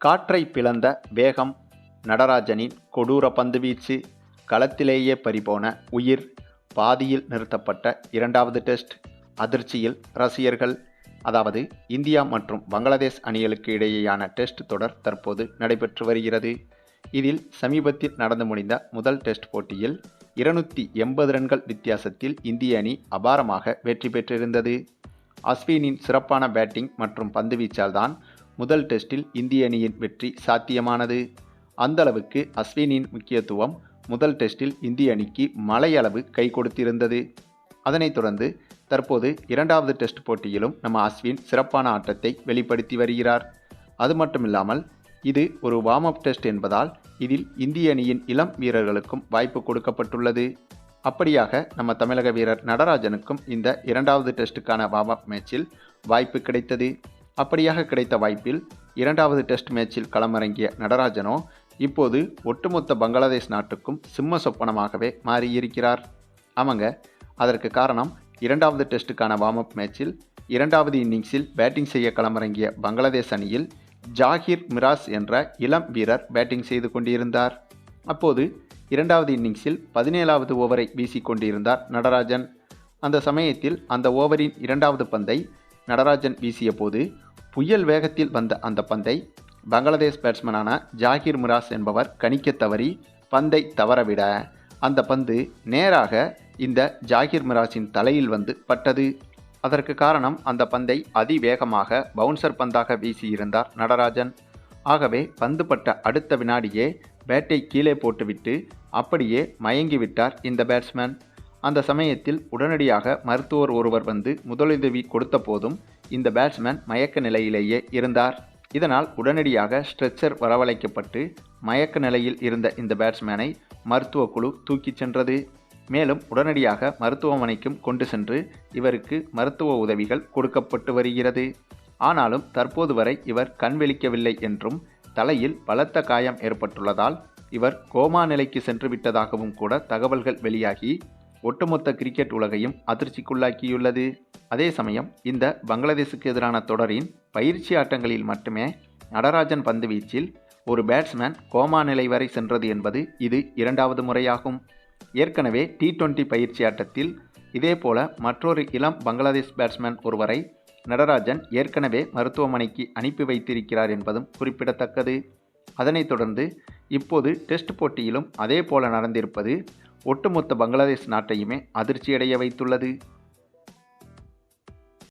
காற்றை பிளந்த வேகம் நடராஜனின் கொடூர பந்துவீச்சு களத்திலேயே பறிபோன உயிர் பாதியில் நிறுத்தப்பட்ட இரண்டாவது டெஸ்ட் அதிர்ச்சியில் ரசிகர்கள் அதாவது இந்தியா மற்றும் பங்களாதேஷ் அணிகளுக்கு இடையேயான டெஸ்ட் தொடர் தற்போது நடைபெற்று வருகிறது. இதில் சமீபத்தில் நடந்து முடிந்த முதல் டெஸ்ட் போட்டியில் இருநூற்றி எண்பது ரன்கள் வித்தியாசத்தில் இந்திய அணி அபாரமாக வெற்றி பெற்றிருந்தது. அஸ்வினின் சிறப்பான பேட்டிங் மற்றும் பந்துவீச்சால் தான் முதல் டெஸ்டில் இந்திய அணியின் வெற்றி சாத்தியமானது. அந்த அளவுக்கு அஸ்வினின் முக்கியத்துவம் முதல் டெஸ்டில் இந்திய அணிக்கு மலையளவு கை கொடுத்திருந்தது. அதனைத் தொடர்ந்து தற்போது இரண்டாவது டெஸ்ட் போட்டியிலும் நம்ம அஸ்வின் சிறப்பான ஆட்டத்தை வெளிப்படுத்தி வருகிறார். அது மட்டுமில்லாமல் இது ஒரு வார்ம் அப் டெஸ்ட் என்பதால் இதில் இந்திய அணியின் இளம் வீரர்களுக்கும் வாய்ப்பு கொடுக்கப்பட்டுள்ளது. அப்படியாக நம்ம தமிழக வீரர் நடராஜனுக்கும் இந்த இரண்டாவது டெஸ்ட்டுக்கான வார்ம் அப் மேட்சில் வாய்ப்பு கிடைத்தது. அப்படியாக கிடைத்த வாய்ப்பில் இரண்டாவது டெஸ்ட் மேட்சில் களமிறங்கிய நடராஜனோ இப்போது ஒட்டுமொத்த பங்களாதேஷ் நாட்டுக்கும் சிம்ம சொப்பனமாகவே மாறியிருக்கிறார். ஆமாங்க அதற்கு காரணம் இரண்டாவது டெஸ்ட்டுக்கான வார்ம் அப் மேட்சில் இரண்டாவது இன்னிங்ஸில் பேட்டிங் செய்ய களமிறங்கிய பங்களாதேஷ் அணியில் ஜாகிர் மிராஸ் என்ற இளம் வீரர் பேட்டிங் செய்து கொண்டிருந்தார். அப்போது இரண்டாவது இன்னிங்ஸில் பதினேழாவது ஓவரை வீசிக்கொண்டிருந்தார் நடராஜன். அந்த சமயத்தில் அந்த ஓவரின் இரண்டாவது பந்தை நடராஜன் வீசிய போது புயல் வேகத்தில் வந்த அந்த பந்தை பங்களாதேஷ் பேட்ஸ்மேனான ஜாகிர் மிராஸ் என்பவர் கணிக்க தவறி பந்தை தவறவிட அந்த பந்து நேராக இந்த ஜாகிர் மிராஸின் தலையில் வந்து பட்டது. அதற்கு காரணம் அந்த பந்தை அதிவேகமாக பவுன்சர் பந்தாக வீசியிருந்தார் நடராஜன். ஆகவே பந்து பட்ட அடுத்த வினாடியே பேட்டை கீழே போட்டுவிட்டு அப்படியே மயங்கிவிட்டார் இந்த பேட்ஸ்மேன். அந்த சமயத்தில் உடனடியாக மருத்துவர் ஒருவர் வந்து முதலுதவி கொடுத்த போதும் இந்த பேட்ஸ்மேன் மயக்க நிலையிலேயே இருந்தார். இதனால் உடனடியாக ஸ்ட்ரெச்சர் வரவழைக்கப்பட்டு மயக்க நிலையில் இருந்த இந்த பேட்ஸ்மேனை மருத்துவ குழு தூக்கிச் சென்றது. மேலும் உடனடியாக மருத்துவமனைக்கும் கொண்டு சென்று இவருக்கு மருத்துவ உதவிகள் கொடுக்கப்பட்டு வருகிறது. ஆனாலும் தற்போது வரை இவர் கண் விழிக்கவில்லை என்றும் தலையில் பலத்த காயம் ஏற்பட்டுள்ளதால் இவர் கோமா நிலைக்கு சென்று விட்டதாகவும் கூட தகவல்கள் வெளியாகி ஒட்டுமொத்த கிரிக்கெட் உலகையும் அதிர்ச்சிக்குள்ளாக்கியுள்ளது. அதே சமயம் இந்த பங்களாதேஷுக்கு எதிரான தொடரின் பயிற்சி ஆட்டங்களில் மட்டுமே நடராஜன் பந்து வீச்சில் ஒரு பேட்ஸ்மேன் கோமா நிலை வரை சென்றது என்பது இது இரண்டாவது முறையாகும். ஏற்கனவே டி டுவெண்டி பயிற்சி ஆட்டத்தில் இதேபோல மற்றொரு இளம் பங்களாதேஷ் பேட்ஸ்மேன் ஒருவரை நடராஜன் ஏற்கனவே மருத்துவமனைக்கு அனுப்பி வைத்திருக்கிறார் என்பதும் குறிப்பிடத்தக்கது. அதனைத் தொடர்ந்து இப்போது டெஸ்ட் போட்டியிலும் அதே போல நடந்திருப்பது ஒட்டுமொத்த பங்களாதேஷ் நாட்டையுமே அதிர்ச்சியடைய வைத்துள்ளது.